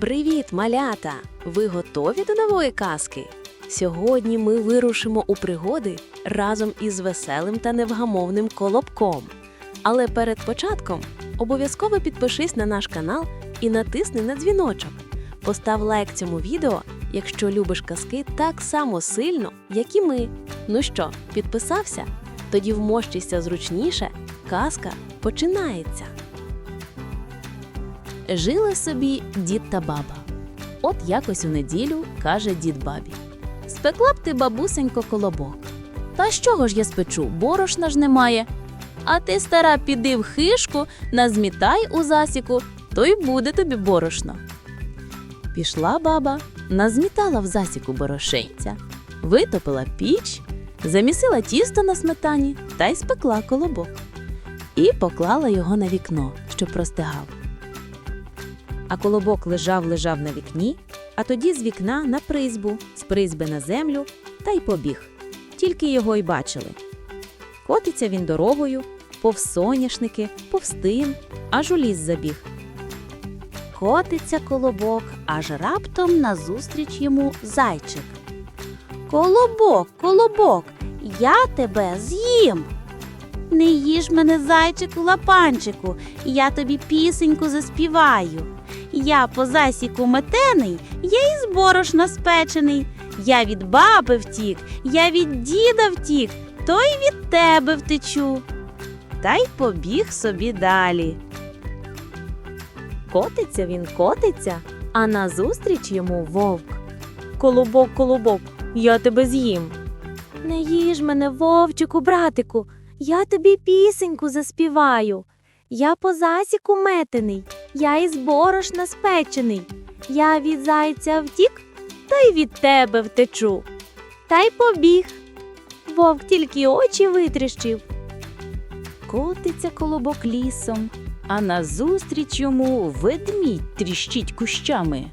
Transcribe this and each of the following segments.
Привіт, малята! Ви готові до нової казки? Сьогодні ми вирушимо у пригоди разом із веселим та невгамовним колобком. Але перед початком обов'язково підпишись на наш канал і натисни на дзвіночок. Постав лайк цьому відео, якщо любиш казки так само сильно, як і ми. Ну що, підписався? Тоді вмощуйся зручніше. Казка починається. Жили собі дід та баба. От якось у неділю каже дід бабі: Спекла б ти, бабусенько, колобок. Та з чого ж я спечу? Борошна ж немає. А ти, стара, піди в хишку, назмітай у засіку, то й буде тобі борошно. Пішла баба, назмітала в засіку борошенця, витопила піч, замісила тісто на сметані та й спекла колобок. І поклала його на вікно, щоб простигав. А колобок лежав лежав на вікні, а тоді з вікна на призьбу, з призьби на землю та й побіг. Тільки його й бачили. Котиться він дорогою, повз соняшники, повз аж у ліс забіг. Котиться колобок, аж раптом назустріч йому зайчик. Колобок, колобок, я тебе з'їм. Не їж мене, зайчику лапанчику, я тобі пісеньку заспіваю. Я по засіку метений, я із борошна спечений. Я від баби втік, я від діда втік, то й від тебе втечу. Та й побіг собі далі. Котиться він котиться, а назустріч йому вовк. Колобок, колобок, я тебе з'їм. Не їж мене, вовчику, братику, я тобі пісеньку заспіваю. Я по засіку метений, я із борошна спечений. Я від зайця втік, та й від тебе втечу. Та й побіг. Вовк тільки очі витріщив. Котиться колобок лісом, а назустріч йому ведмідь тріщить кущами.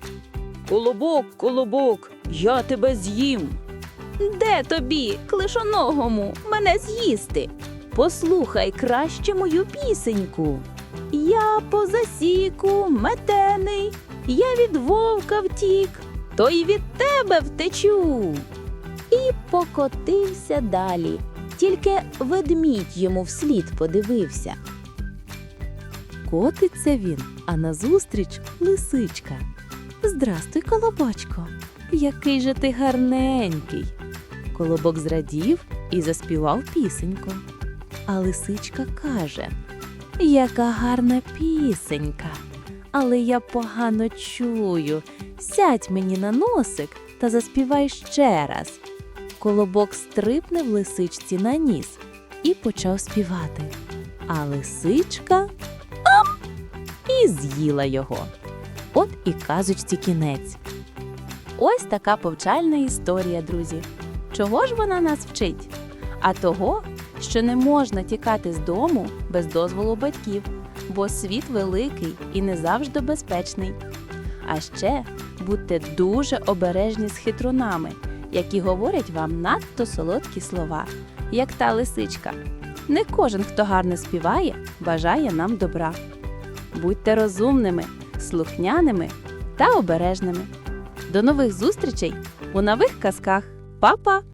Колобок, колобок, я тебе з'їм. Де тобі, клишоногому, мене з'їсти? Послухай краще мою пісеньку. Я по засіку метений, я від вовка втік, то й від тебе втечу. І покотився далі, тільки ведмідь йому вслід подивився. Котиться він, а назустріч лисичка. Здрастуй, колобочко, який же ти гарненький. Колобок зрадів і заспівав пісеньку. А лисичка каже: Яка гарна пісенька, але я погано чую. Сядь мені на носик та заспівай ще раз. Колобок стрипне в лисичці на ніс і почав співати. А лисичка ам і з'їла його. От і казочці кінець. Ось така повчальна історія, друзі. Чого ж вона нас вчить? А того, що не можна тікати з дому без дозволу батьків, бо світ великий і не завжди безпечний. А ще будьте дуже обережні з хитрунами, які говорять вам надто солодкі слова, як та лисичка. Не кожен, хто гарно співає, бажає нам добра. Будьте розумними, слухняними та обережними. До нових зустрічей у нових казках. Па-па!